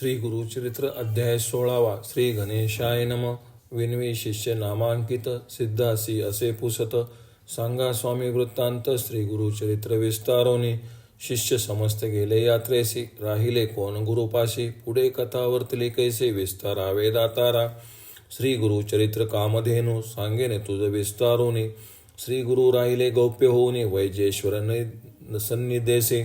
श्री गुरुचरित्र अध्याय सोळावा. श्री गणेशाय नम. विनवी शिष्य नामांकित सिद्धासी असे पुसत सांगा स्वामी वृत्तांत श्री गुरुचरित्र विस्तारोनी. शिष्य समस्त गेले यात्रेसी. राहिले कोण गुरुपाशी? पुढे कथावर्तली कैसे विस्तारावे दातारा. श्री गुरुचरित्र कामधेनु. सांगेने तुझ विस्तारोनी. श्री गुरु राहिले गौप्य होऊनी. वैजेश्वर नि- सन्निधेसी.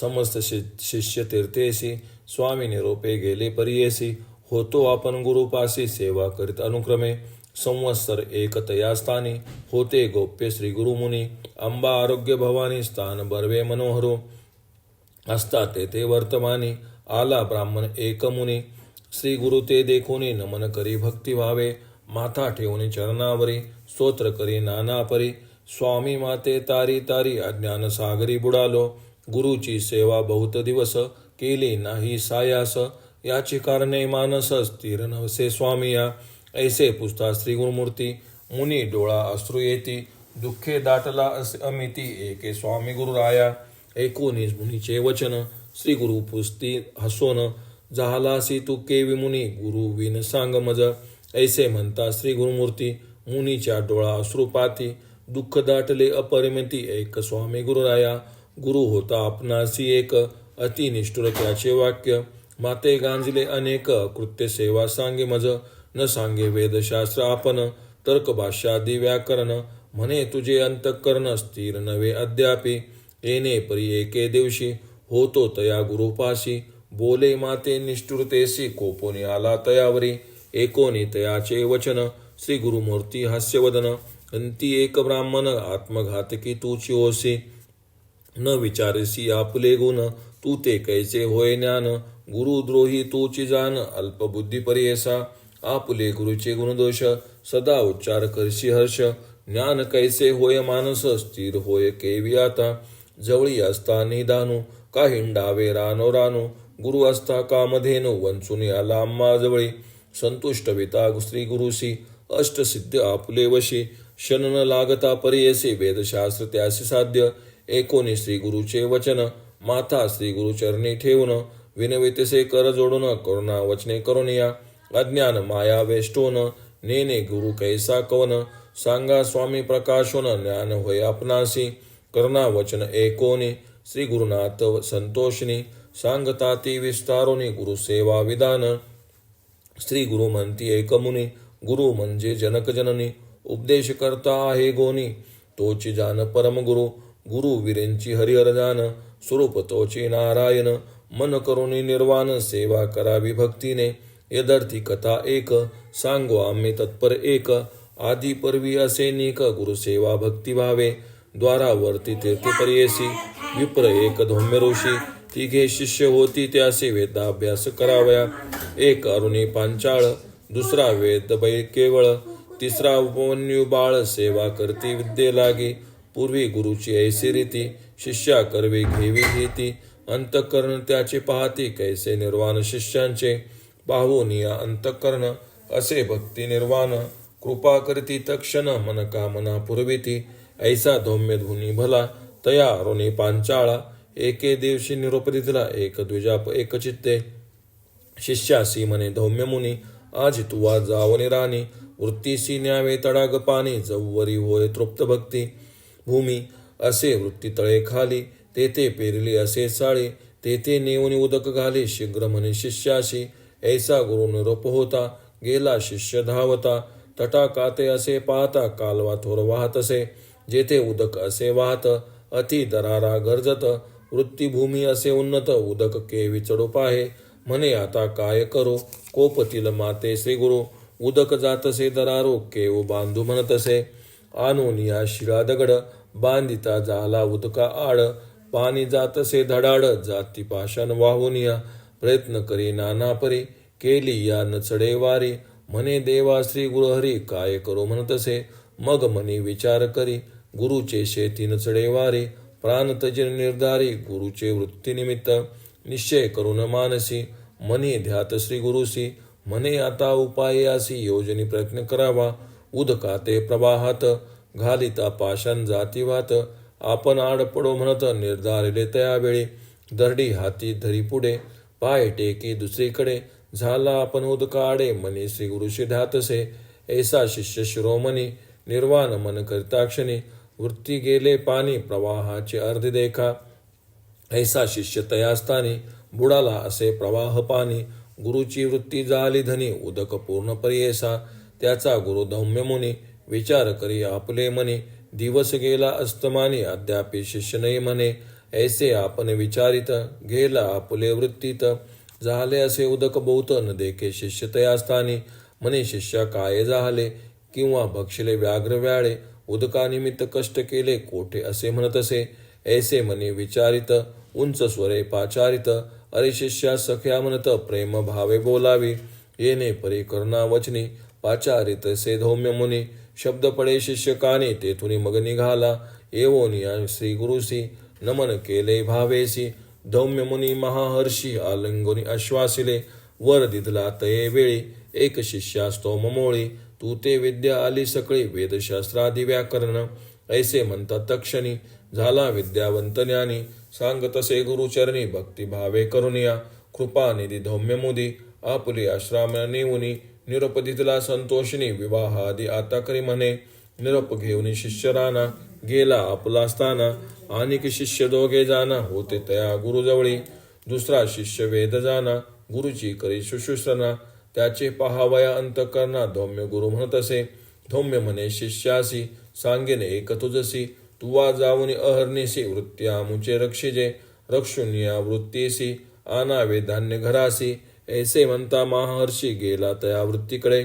समस्त शि- शिष्य तीर्थेसी. स्वामी निरोपे गेले परियेसी होतो आपण गुरुपासी सेवा करीत अनुक्रमे संवत्सर एकतया स्थानी होते गोप्य श्री गुरुमुनी अंबा आरोग्य भवानी स्थान बर्वे मनोहरो असता तेथे वर्तमानी आला ब्राह्मण एकमुनी श्री गुरु ते देखोनी नमन करी भक्ती व्हावे माथा ठेवून चरणावरी स्तोत्र करी नानापरी स्वामी माते तारी तारी अज्ञान सागरी बुडालो गुरुची सेवा बहुत दिवस केली नाही सायास. याची कारणे मानस स्थिर नवसे स्वामिया. ऐसे पुसता श्री गुरुमूर्ती मुनी डोळा अश्रू येती. दुःखे दाटला असे अमिती एके स्वामी गुरुराया एकोणीस मुनीचे वचन श्री गुरु पुस्ती हसोन. झालासी तू के विमुनी गुरु विन सांग मज. ऐसे म्हणता श्री गुरुमूर्ती मुनीच्या डोळा अश्रुपाती दुःख दाटले अपरिमिती एक स्वामी गुरुराया गुरु होता आपणासी एक. अति निष्ठुर त्याचे वाक्य. माते गांजले अनेक कृत्य सेवा सांगे मज. न सांगे वेदशास्त्र आपण तर्क भाष्यादी व्याकरण. म्हणे तुझे अंतःकरण स्थिर नवे अद्यापि. येणे परी एके दिवशी. होतो तया गुरुपाशी बोले माते निष्ठुरतेसी कोपोनी आला तयावरी. एकोनी तयाचे वचन. श्री गुरुमूर्ती हास्यवदन. अंती एक ब्राह्मण आत्मघातकी तूची ओसी. न विचारसी आपले गुण. तू ते कैसे होय ज्ञान? गुरुद्रोही तूची जाण अल्पबुद्धी परियसा आपले गुरुचे गुणदोष सदा उच्चार करशी हर्ष। ज्ञान कैसे होय मानस स्थिर होय केवी आता। जवळी असता निदानू का हिंडावे रानो रानो। गुरु असता कामधेनु वंचुनी आला आम्हा जवळी। संतुष्ट विता श्री गुरुसी अष्टसिद्ध आपले वशी। शन न लागता परियसे वेदशास्त्र त्यासी साध्य। एकोणी श्री गुरुचे वचन माथा श्री गुरुचरणी ठेवून विनवितसे कर जोडून करुणा वचने करुनिया अज्ञान माया वेष्टोन नेने गुरु कैसा कवन सांगा स्वामी प्रकाशोन ज्ञान होय आपणासी. करुणा वचन एकोनी श्री गुरुनाथ संतोषनी. सांगता ती विस्तारोनी गुरु सेवा विधान. श्री गुरु म्हणती एकमुनी गुरु म्हणजे जनक जननी. उपदेश करता आहे गोनी. तोची जान परम गुरु गुरु वीरेंची हरिहर स्वरूपतोची स्वरूप नारायण मन करुणी निर्वाण सेवा करावी भक्तीने. यदर्थी कथा एक सांगो आम्ही तत्पर एक. आदी परवी असे निक गुरुसेवा भक्ती भावे द्वारावरती तीर्थे परियेसी विप्र एक धौम्य ऋषी. तिघे शिष्य होती त्यासे वेदाभ्यास करावया. एक अरुणी पांचाळ दुसरा वेद बै केवळ. तिसरा उपमन्यू बाळ सेवा करती विद्ये लागी. पूर्वी गुरुची ऐसी रीती शिष्या कर्वे घेवी घेती. अंतःकरण त्याचे पाहते कैसे निर्वाण शिष्यांचे. पाहून या अंतःकरण असे भक्ती निर्वाण. कृपा करती तक्षण मन कामना पुरविती. ऐसा धौम्य धुनी भला तया अरुणी पांचाळा. एके दिवशी निरोपदिला एक द्विजा एक चित्ते. शिष्यासी म्हणे धौम्य मुनी आज तुवा जावनी राणी. वृत्तीसी न्यावे तडाग पाणी जव्वरी होय तृप्त भक्ती. भूमी असे वृत्ती तळे खाली तेथे पेरली असे साळी तेथे नेऊन उदक घाली शीघ्र म्हणे शिष्याशी. ऐसा गुरु निरोप होता गेला शिष्य धावता. तटा काते असे पाहता कालवा थोर वाहत असे. जेथे उदक असे वाहत अति दरारा गरजत. वृत्तीभूमी असे उन्नत उदक केवी चढूप आहे म्हणे आता काय करो? कोपतील माते श्री गुरु. उदक जातसे दरारो केव बांधू म्हणतसे आणून या शिळा दगड बांधिता झाला उदका आड पाणी जातसे धडाड जाती पाषाण वाहून या प्रयत्न करी नाना परी केली या नचडे वारी. म्हणे देवा श्री गुरुहरी काय करो म्हणतसे? मग मनी विचार करी गुरुचे शेती नचडे वारी. प्राण तजी निर्धारी गुरुचे वृत्तीनिमित्त निश्चय करून मानसी मनी ध्यात श्री गुरुसी. म्हणे आता उपायासी योजनी प्रयत्न करावा. उदका ते प्रवाहात. घालिता पाषाण जातीवात आपण आड पडो म्हणत निर्धारिले त्यावेळी. दरडी हाती धरी पुढे पाय टेकी दुसरीकडे. झाला आपण उदकाडे मनी श्री गुरुशी ध्यातसे ऐसा शिष्य शिरोमणी निर्वाण मन करताक्षणी. वृत्ती गेले पाणी प्रवाहाचे अर्ध देखा. ऐसा शिष्य तयास्थानी बुडाला असे प्रवाह पाणी. गुरुची वृत्ती झाली धनी उदक पूर्ण परियेसा. त्याचा गुरु धौम्यमुनी विचार करी आपले मने दिवस गेला अस्तमानी अद्यापि शिष्य नाही म्हणे. ऐसे आपण विचारित गेला आपले वृत्तीत. झाले असे उदक बहुत न देखे शिष्य तयास्थानी. म्हणे शिष्या काय झाले? किंवा भक्षले व्याघ्र व्याळे. उदकानिमित्त कष्ट केले कोठे असे म्हणत असे? ऐसे म्हणे विचारित उंच स्वरे पाचारित. अरे शिष्या सख्या म्हणत प्रेम भावे बोलावी. येणे परी करुणा वचनी पाचारित से धौम्य मुनी. शब्द पडे शिष्य काने तेथुनी मग निघाला. एवोनी श्री गुरुसी नमन केले भावेसी धौम्य मुनी महाहर्षी आलिंगोनी आश्वासिले वर दिदला तये वेळी. एक शिष्यास्तो ममोळी तू ते विद्या आली सकळी. वेदशास्त्रादी व्याकरण ऐसे म्हणतात तक्षणी. झाला विद्यावंत ज्ञानी सांग तसे गुरुचरणी. भक्ती भावे करुनिया कृपा निधी धौम्य मुदी. आपुली आश्राम नेऊनी. निरुपदितला संतोषिनी विवाह आदी आता करी म्हणे निरोप घेऊन शिष्य राणा गेला आपला असताना आणिक शिष्य दोघे जाना होते तया गुरुजवळी. दुसरा शिष्य वेद जाना गुरुची करी शुश्रूषणा त्याचे पहावया अंत करणा धौम्य गुरु म्हणत असे. धौम्य म्हणे शिष्यासी सांगेने एक तुझसी तुवा जाऊन अहर्निसी वृत्त्या मुचे रक्षिजे रक्षुनिया वृत्तीसी आनावे धान्य घरासी ऐसे म्हणता महाहर्षी गेला तया वृत्तीकडे.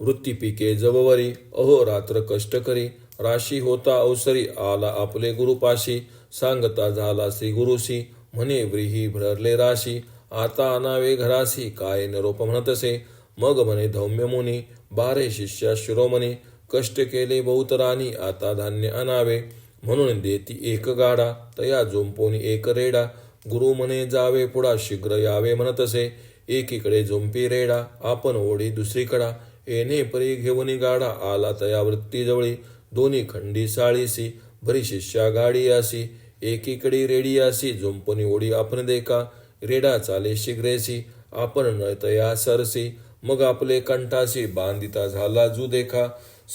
वृत्ती पिके जववरी अहो रात्र कष्ट करी राशी होता अवसरी आला आपले गुरुपाशी सांगता झाला श्री गुरुशी म्हणे व्रीही भरले राशी आता अनावे घरासी काय नरोप म्हणतसे? मग म्हणे धौम्य मुनी बारे शिष्या शिरोमणी कष्ट केले बहुत राणी आता धान्य अनावे म्हणून देती एक गाडा तया झोंपोनी एक रेडा गुरु म्हणे जावे पुढा शीघ्र यावे म्हणतसे एकीकडे झोंपी रेडा आपण ओढी दुसरीकडा. येणे परी घेऊन गाडा आला तया वृत्तीजवळी दोन्ही खंडी साळीसी भरी शिष्या गाडी आसी. एकीकडे रेडी आसी झोंपनी ओढी आपण देखा. रेडा चाले शिघ्रेसी आपण न तया सरसी. मग आपले कंठाशी बांधिता झाला जू देखा.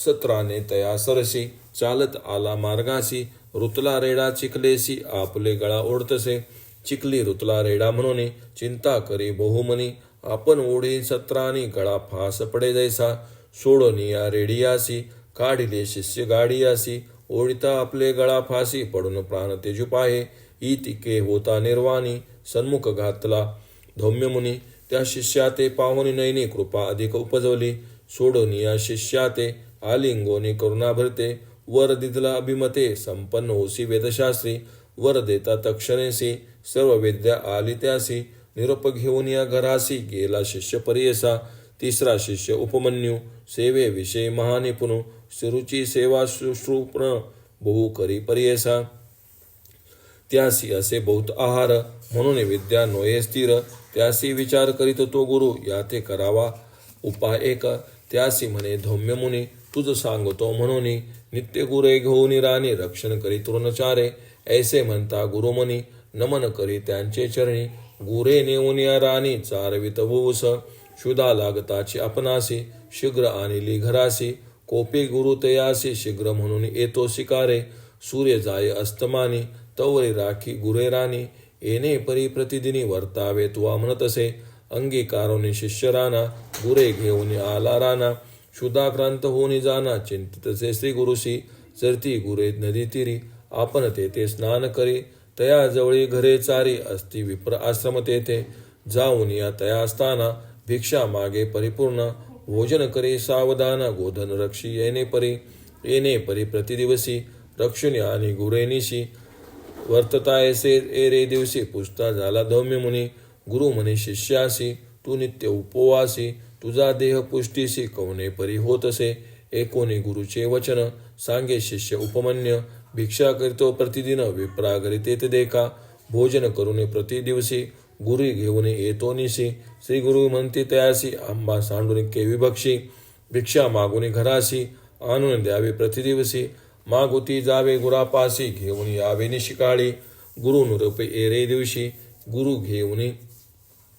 सत्राने तया सरसी चालत आला मार्गासी. रुतला रेडा चिकलेसी आपले गळा ओढतसे. चिखली रुतला रेडा म्हणून चिंता करी बहुमनी आपण ओढी सत्रानी गळा फास पडे जैसा. सोडोनिया रेडियासी काढिले शिष्य गाडियासी ओढिता आपले गळा फासी पडून प्राण तेजू पाहे ई तिके होता निर्वाणी सन्मुख घातला धौम्यमुनी त्या शिष्याते पाहुनी नैनी कृपा अधिक उपजवली. सोडोनिया शिष्याते आलिंगोनी करुणा भरते. वर दिदला अभिमते संपन्न होसी वेदशास्त्री. वर देता तक्षणेसी सर्व विद्या आली त्यासी निरोप घेऊन या घरासी गेला शिष्य परियसा तिसरा शिष्य उपमन्यू सेवे विषय महानिपुण सुरुची सेवा शुश्रूपण बहु करी परियसा. त्यासी असे बहुत आहार म्हणून विद्या नोये स्थिर त्यासी विचार करीत तो गुरु या ते करावा उपाय एक त्यासी म्हणे धौम्य मुनी तुझ सांगतो म्हणून नित्य गुरे घेऊन राणी रक्षण करी तृणचारे ऐसे म्हणता गुरुमनी नमन करी त्यांचे चरणी. गुरे नेऊन या राणी चारवित भूस. शुदा लागताची आपणासी शीघ्र आणली घरासी कोपे गुरु तयासी शीघ्र म्हणून येतो शिकारे. सूर्य जाय अस्तमानी तवरी राखी गुरे राणी. येणे परी प्रतिदिनी वर्तावे तुवा म्हणत असे अंगीकारोनी शिष्य राणा गुरे घेऊन आला राणा. शुदाक्रांत होऊन जाना चिंतितसे श्री गुरुशी चरती गुरे नदी तिरी आपण तेथे स्नान करी. तया जवळी घरे चारी असती विप्र आश्रम तेथे. जाऊन या तया असताना भिक्षा मागे परिपूर्ण. भोजन करी सावधान गोधन रक्षी येणे परी. येणे परी प्रतिदिवसी. रक्षुनी आणि गुरेनिशी वर्तता येसे ए रे दिवशी पुसता झाला धौम्य मुनी. गुरु म्हणे शिष्यासी तू नित्य उपवासी. तुझा देह पुष्टीसी कवने परी होत असे एकोणी गुरुचे वचन. सांगे शिष्य उपमन्य. भिक्षा करीतो प्रतिदिन विप्रागरिते ते देखा भोजन करून प्रतिदिवसी गुरु घेऊन येतो निशी श्री गुरु म्हणते तयासी आंबा सांडून केवी बक्षी भिक्षा मागुनी घरासी आणून द्यावे प्रतिदिवसी मागुती जावे गुरापासी घेऊन यावे निशिकाळी गुरु नृप एरे दिवशी गुरु घेऊनी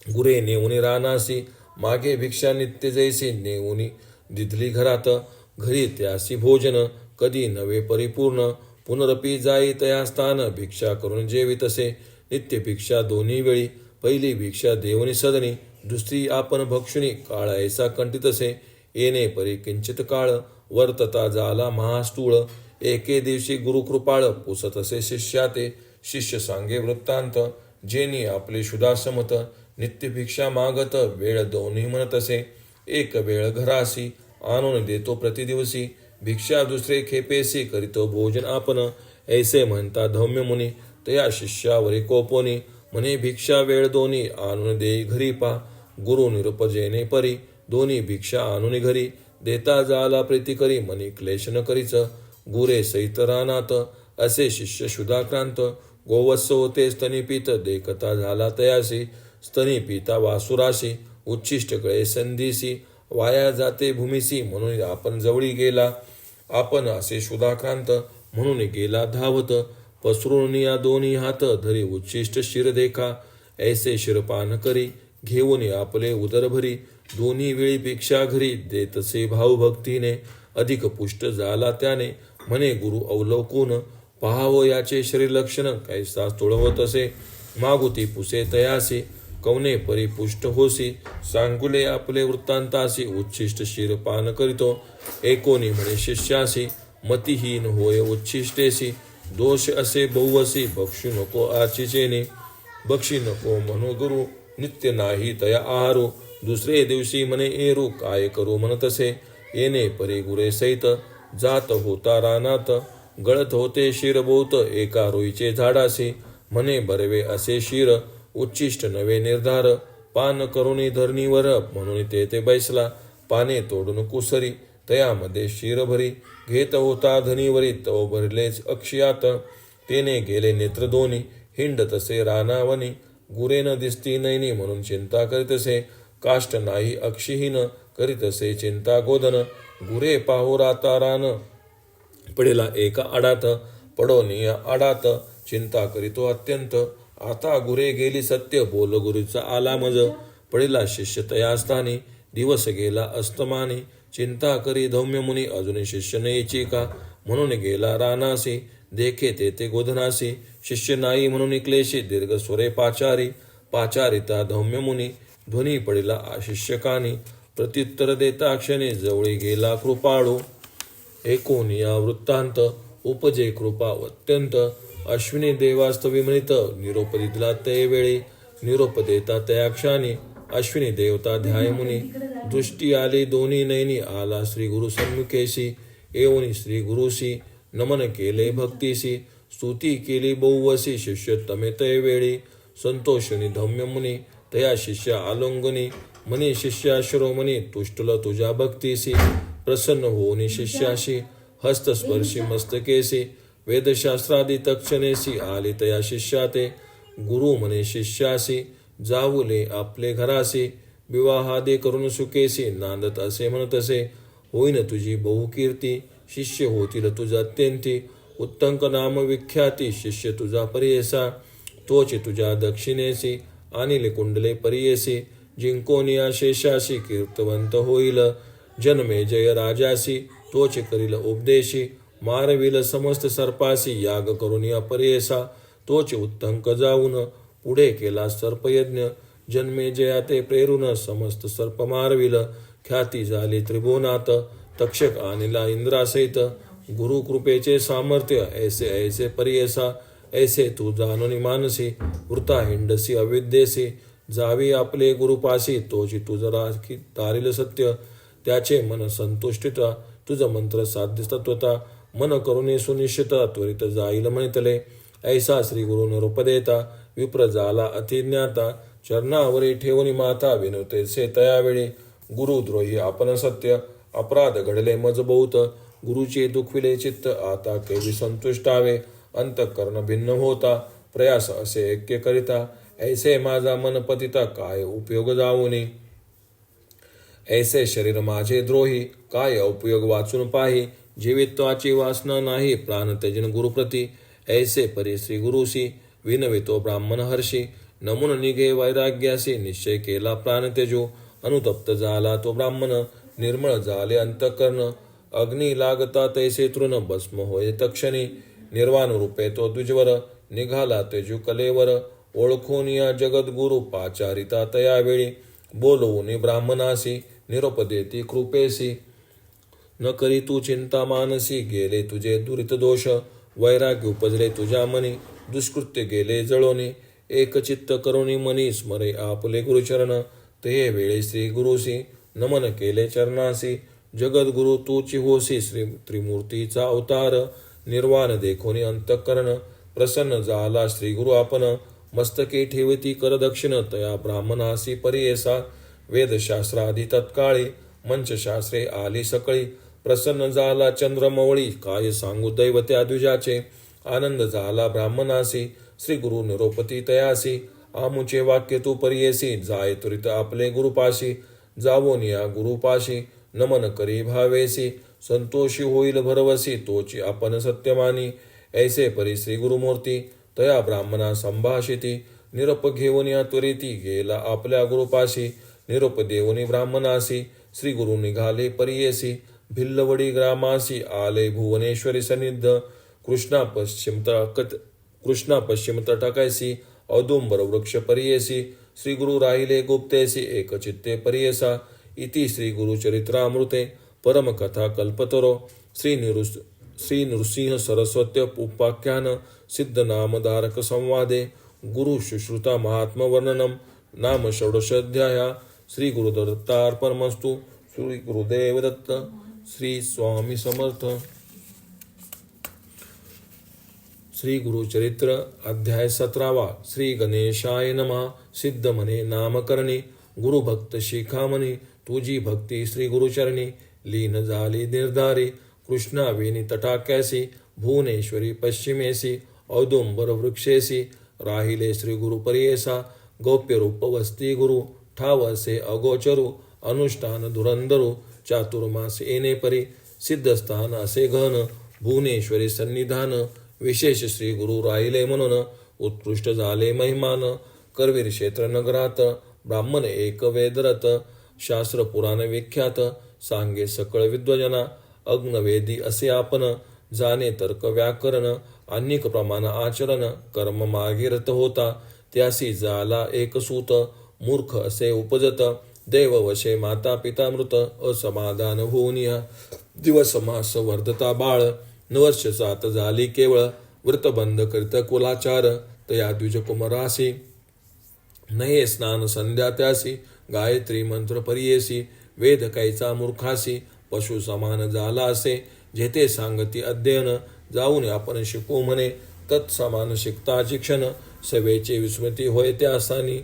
गुरे नेऊन रानासी मागे भिक्षा नित्य जैसी नेऊनी दिधली घरात घरी त्यासी भोजन कधी नवे परिपूर्ण पुनरपी जाई तया स्थान भिक्षा करून जेवी तसे. नित्य भिक्षा दोन्ही वेळी पहिली भिक्षा देवनी सदनी दुसरी आपण भक्षुनी काळ ऐसा कंटितसे येणे परी किंचित काळ वर्तता झाला महास्तूळ. एके दिवशी गुरुकृपाळ पुसतसे शिष्याते. शिष्या ते शिष्य सांगे वृत्तांत जेनी आपले शुदासमत नित्य भिक्षा मागत वेळ दोन्ही म्हणत असे. एक वेळ घरासी आणून देतो प्रतिदिवसी. भिक्षा दुसरे खेपेसी करीतो भोजन आपण. ऐसे म्हणता धौम्य मुनी तया शिष्यावरी कोपोनी म्हणे भिक्षा वेळ दोन्ही आणून देई घरी पा. गुरु निरुपजेने परी दोन्ही भिक्षा आणून घरी. देता जाला प्रीती करी मनी क्लेश न करीच. गुरे सहित रानात असे शिष्य शुदाक्रांत गोवत्स होते स्तनी पित देखता झाला तयासी. स्तनी पिता वासुराशी उच्छिष्ट कळे संधीसी. वाया जाते भूमिसी म्हणून आपण जवळी गेला. आपण असे सुधाकांत म्हणून गेला धावत. पसरून या दोन्ही हात धरी उच्चिष्ट शिर देखा. ऐसे शिरपान करी घेऊन आपले उदरभरी दोन्ही वेळीपेक्षा घरी घरी देतसे भावभक्तीने अधिक पुष्ट झाला त्याने. म्हणे गुरु अवलोकून पहावं याचे शरीर लक्षण कैसा तुळवत असे. मागुती पुसे तयासे. कवने परिपुष्ट होसी? सांगुले आपले वृत्तांतासी उच्छिष्ट शिर पान करीतो. एकोणी म्हणे शिष्यासी मतिहीन होय उच्छिष्टेसी. दोष असे बहुवसी बक्षू नको आचिचेने. बक्षी नको मनोगुरु गुरु नित्य नाही तया आहारो. दुसरे दिवशी म्हणे एरू काय करू म्हणतसे येणे परे गुरे सहित जात होता रानात. गळत होते शिरभोवत एका रोईचे झाडासे. म्हणे बरवे असे शिर उच्चिष्ट नवे निर्धार. पान करुणी धरणीवर म्हणून ते ते बैसला. पाने तोडून कुसरी तयामध्ये शिर भरी. घेत होता धनीवरी तो भरलेच अक्षयात. तेने गेले नेत्र दोन्ही हिंड तसे रानावनी. गुरेन दिसती नैनी म्हणून चिंता करीतसे काष्ट नाही अक्षीहीन करीतसे चिंता गोदन गुरे पाहू राता रान. पडेला एका आडात पडोनी आडात. चिंता करीतो अत्यंत. आता गुरे गेली सत्य बोल गुरुचा आला मज. पडिला शिष्य तयास्थानी दिवस गेला अस्तमानी. चिंता करी धौम्य मुनी अजून शिष्य नयची का? म्हणून गेला रानासी देखे तेथे गोधनासी. शिष्य नाही म्हणून क्लेशी दीर्घ स्वरे पाचारी. पाचारिता धौम्य मुनी ध्वनी पडिला शिष्यकानी. प्रत्युत्तर देता क्षणी जवळी गेला कृपाळू. एकोनिया वृत्तांत उपजे कृपा अत्यंत. अश्विनी देवास्तविमणित निरोपदी दिला ते वेळी. निरोप देता त्या क्षणी. अश्विनी देवता ध्याय मुनी दृष्टी आली दोन्ही नैनी आला श्री गुरु सन्मुखेशी. एवनी श्री गुरुशी नमन केले भक्तीशी. स्तुती केली बहुवसी शिष्य तमे तय वेळी. संतोषणी धम्य मुनी तया शिष्य आलोंगनी. मनी शिष्याश्रोमणी तुष्टल तुझ्या भक्तीशी. प्रसन्न होऊनी शिष्याशी. हस्तस्पर्शी मस्तकेशी. वेदशास्त्रादी तक्षणेसी आली तया शिष्याते गुरु म्हणे शिष्यासी जाऊले आपले घरासी विवाहादे करून सुकेसी नांदत असे म्हणत असे होईन तुझी बहुकीर्ती शिष्य होतील तुझा अत्यंती उत्तंक नाम विख्याती शिष्य तुझा परियेसा तोच तुझ्या दक्षिणेसी अनिल कुंडले परियेसी जिंकोनिया शेषासी कीर्तवंत होईल जन्मे जय राजासी तोच करील उपदेशी मारविल समस्त सर्पासी याग करून अपरेसा तोच उत्तंक जाऊन पुढे केला सर्पयज्ञ. जन्मे जया ते प्रेरून समस्त सर्प मारविल. ख्याती झाली त्रिभुवनात. तक्षक आणला इंद्रासहित. गुरु कृपेचे सामर्थ्य ऐसे ऐसे परियसा ऐसे तू जाणून मानसी. वृता हिंडसी अविद्येसी. जावी आपले गुरुपासी तोची तुझ राखी तारील सत्य. त्याचे मन संतुष्टिता. तुझ मंत्र साध्य तत्वता मन करुणे सुनिश्चित त्वरित जाईल म्हणतले ऐसा श्री गुरु रूपदेता विप्र जाला अतिज्ञाता चरणावरी ठेवणी माता विनवते तयावेळी गुरुद्रोही आपण सत्य अपराध घडले मज गुरुचे दुखविले चित्त आता केवी संतुष्टावे अंतकरण भिन्न होता प्रयास असे ऐक्य करिता ऐसे माझा मन पतिता काय उपयोग जाऊनी ऐसे शरीर माझे द्रोही काय उपयोग वाचून पाही जीवित्वाची वासना नाही प्राण त्यजन गुरुप्रती. ऐसे परी श्री गुरुशी विनवितो ब्राह्मण हर्षी. नमुन निघे वैराग्यासी निश्चय केला प्राण तेजो अनुतप्त झाला तो ब्राह्मण निर्मळ झाले अंतकर्ण. अग्नी लागता तैसे तृण भस्म होय तक्षणी. निर्वाण रूपे तो द्विजवर निघाला तेजू कलेवर. ओळखून या जगद्गुरु पाचारिता तयावेळी. बोलवून ब्राह्मणासी निरोपदेती कृपेसी. न करी तू चिंता मानसी गेले तुझे दुरित दोष वैराग्य उपजले तुझ्या मनी दुष्कृत्य गेले जळोनी एकचित्त करुणी मनी स्मरे आपले गुरुचरण ते वेळे श्री गुरुसी नमन केले चरणासी जगद्गुरु तूची होसी श्री त्रिमूर्तीचा अवतार निर्वाण देखोनी अंतकरण प्रसन्न झाला श्री गुरु आपण मस्तके ठेवती करदक्षिण तया ब्राह्मणासी परियेसा वेदशास्त्रादी तत्काळी मंचशास्त्रे आली सकळी प्रसन्न झाला चंद्रमवळी काय सांगू दैवत्या अद्विजाचे. आनंद झाला ब्राह्मणासी. श्री गुरु निरोपती तयासी. आमुचे वाक्य तू परियेसी. जाय त्वरित आपले गुरुपाशी. जावोन या गुरुपाशी. नमन करी भावेसी. संतोषी होईल भरवसी. तोची आपण सत्यमानी. ऐसे परी श्री गुरुमूर्ती तया ब्राह्मणा संभाषिती. निरप घेऊन या त्वरिती गेला आपल्या गुरुपाशी. निरोप देऊनी ब्राह्मणासी. श्री गुरु निघाले परियेसी. भिल्लवडी ग्रामासी आले भुवनेश्वरी सनिध कृष्णा पश्चिम तट कृष्णा पश्चिम तटाकायसी औदुंबर वृक्ष परियेसी श्री गुरु राहिले गुप्तेसी एक चित्ते इति श्री गुरुचरित्रामृते परमकथा कल्पतरो श्री निरु श्री नृसिंह सरस्वत्य उपाख्यान सिद्ध नामधारक संवादे गुरु शुश्रुता महात्म वर्णनम नाम षोडशोध्याया श्री गुरुदत्तार्पणमस्तु श्री गुरुदेव दत्त श्री स्वामी समर्थ। श्री गुरुचरित्र अध्याय सतरावा। श्री गणेशाय नमा। सिद्ध मने नामकरणी। गुरुभक्त शिखामणी। तुझी भक्ती श्री गुरुचरणी। लीन झाली निर्धारी। कृष्णावेणी तटाक्यासी। भुवनेश्वरी पश्चिमेसी। औदुंबर वृक्षेसी। राहिले श्री गुरु परियेसा। गौप्य रूप वस्ती गुरु। ठावसे अगोचरू। अनुष्ठान धुरंधरू। चातुर्मास येणे परी सिद्धस्थान असे घन भुवनेश्वरी सन्निधान विशेष श्री गुरु राहिले म्हणून उत्कृष्ट झाले महिमान करवीर क्षेत्र नगरात ब्राह्मण एक वेदरत शास्त्र पुराण विख्यात सांगे सकळ विद्वजना अग्नवेदी असे आपण जाणे तर्क व्याकरण अनेक प्रमाण आचरण कर्म मार्गीरत होता त्यासी झाला एक सूत मूर्ख असे उपजत देववशे माता पिता मृत असमाधान होऊन या दिवस मास वर्धता बाळ. नवर्ष सात झाली केवळ. व्रतबंध करीत कुलाचार. तया द्विजकुमरासी नये स्नान संध्या त्यासी. गायत्री मंत्र परियेसी. वेद कैचा मूर्खासी. पशु समान झाला असे जेथे सांगती अध्ययन. जाऊन आपण शिकू म्हणे. तत्समान शिकता शिक्षण. सवेचे विस्मृती होय त्या स्थानी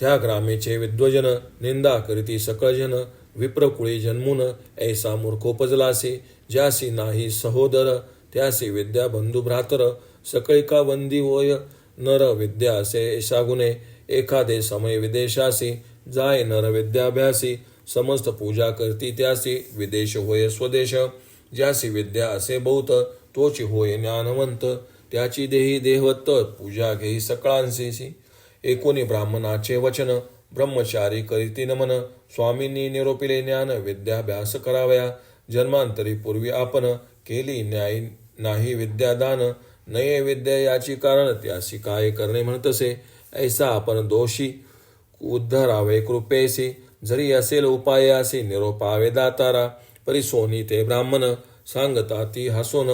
त्या ग्रामेचे विद्वजन निंदा करीती सकळजन विप्रकुळी जन्मून ऐसा मूर्खोपजलासे ज्यासी नाही सहोदर त्यासी विद्या बंधू भ्रातर सकळिका वंदी होय नर विद्या असे ऐसा गुणे एखादे समय विदेशासी जाय नर विद्याभ्यासी समस्त पूजा करती त्यासी विदेश होय स्वदेश ज्यासी विद्या असे बहुत तोची होय ज्ञानवंत त्याची देही देहवत्त पूजा घेई सकळांशीसी एकोणी ब्राह्मणाचे वचन ब्रह्मचारी करीती नमन स्वामींनी निरोपिले ज्ञान विद्याभ्यास करावया. जन्मांतरी पूर्वी आपण केली न्याय नाही विद्यादान नये विद्या याची कारण त्यासी काय करणे म्हणतसे. ऐसा आपण दोषी उद्धरावे कृपेसी जरी असेल उपायासी निरोपावे दातारा. परिसोनी ते ब्राह्मण सांगता ती हसून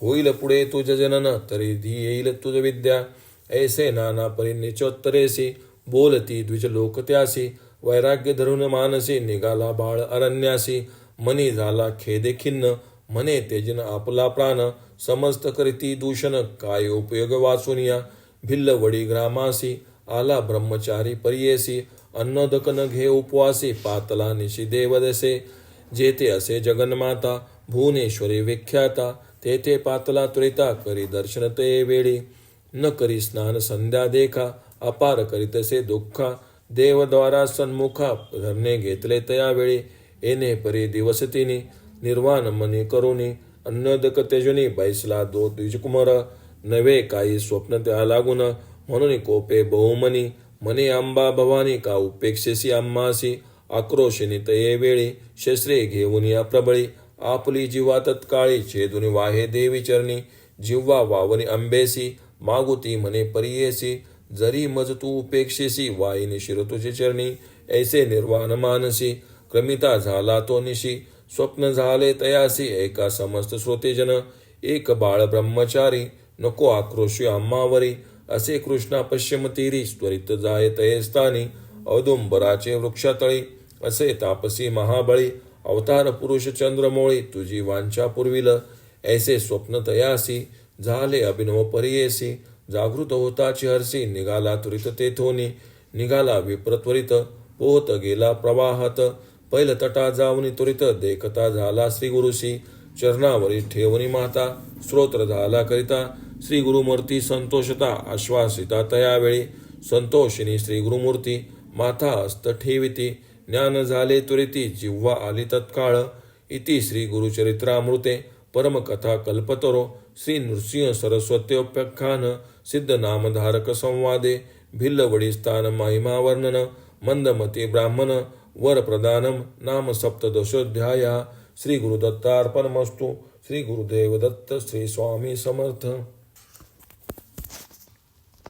होईल पुढे तुझ जनन तरी धी येईल तुझ विद्या. ऐसे नाना परिनिचोत्तरेसी बोलती द्विज लोक त्यासी वैराग्य धरून मानसी निघाला बाळ अरण्यासी। मनी झाला खेदे खिन्न मने तेजन आपला प्राण। समस्त करीती दूषण काय उपयोग वाचून या भिल्ल वडी ग्रामासी आला ब्रह्मचारी परियेसी। अन्नदकन घे उपवासी पातला निशी देवदसे। जेते असे जगन्माता भुवनेश्वरी विख्याता। तेथे पातला त्रिता करी दर्शन ते वेळी। न करी स्नान संध्या देखा अपार करीतसे दुःखा. देवद्वारा सन्मुखा धरणे घेतले तयावेळी. येणे परी दिवसतिनी निर्वाण मनी करुणी अन्नदक तेजुनी बैसला दो द्विजकुमार. नवे काही स्वप्न त्या लागून म्हणून कोपे बहुमनी. मने आंबा भवानी का उपेक्षेसी आम्हासी आक्रोशिनी तये वेळी शस्त्रे घेऊन या प्रबळी आपली जीवा तत्काळी छेदुनी वाहे देवी चरणी. जिव्हा वावनी आंबेसी. मागुती म्हणे परियेसी जरी मज तू उपेक्षेसी वाईनी शिर तुझे चरणी ऐसे निर्वाण मानसी क्रमिता झाला तो निशी स्वप्न झाले तयासी एका समस्त श्रोतेजन एक बाळ ब्रह्मचारी नको आक्रोशी आम्हावरी असे कृष्णा पश्चिमतीरी त्वरित जाय तये स्थानी औदुंबराचे वृक्षातळी असे तापसी महाबळी अवतार पुरुष चंद्रमोळी तुझी वांछा पुरविल ऐसे स्वप्न तयासी झाले अभिनव परियेसी जागृत होताची हरसी निघाला त्वरित तेथोनी निघाला विप्रत्वरित पोहत गेला प्रवाहात पैल तटा जाऊनी त्वरित देखता झाला श्री गुरुशी चरणावरी ठेवणी माता स्रोत्र झाला करिता श्री गुरुमूर्ती संतोषता आश्वासिता तयावेळी संतोषिनी श्री गुरुमूर्ती माथा हस्त ठेविती ज्ञान झाले त्वरिती जिव्हा आली तत्काळ इति श्री गुरुचरित्रामृते परमकथा कल्पतरो श्री नृसिंह सरस्वत्योप्यख्यान सिद्ध नामधारक संवादे भिल्लवडी स्थान महिमा वर्णन मंदमती ब्राह्मण वर प्रदानम नाम सप्तदशोध्याया श्री गुरुदत्तार्पणमस्तु श्री गुरुदेव दत्त श्री स्वामी समर्थ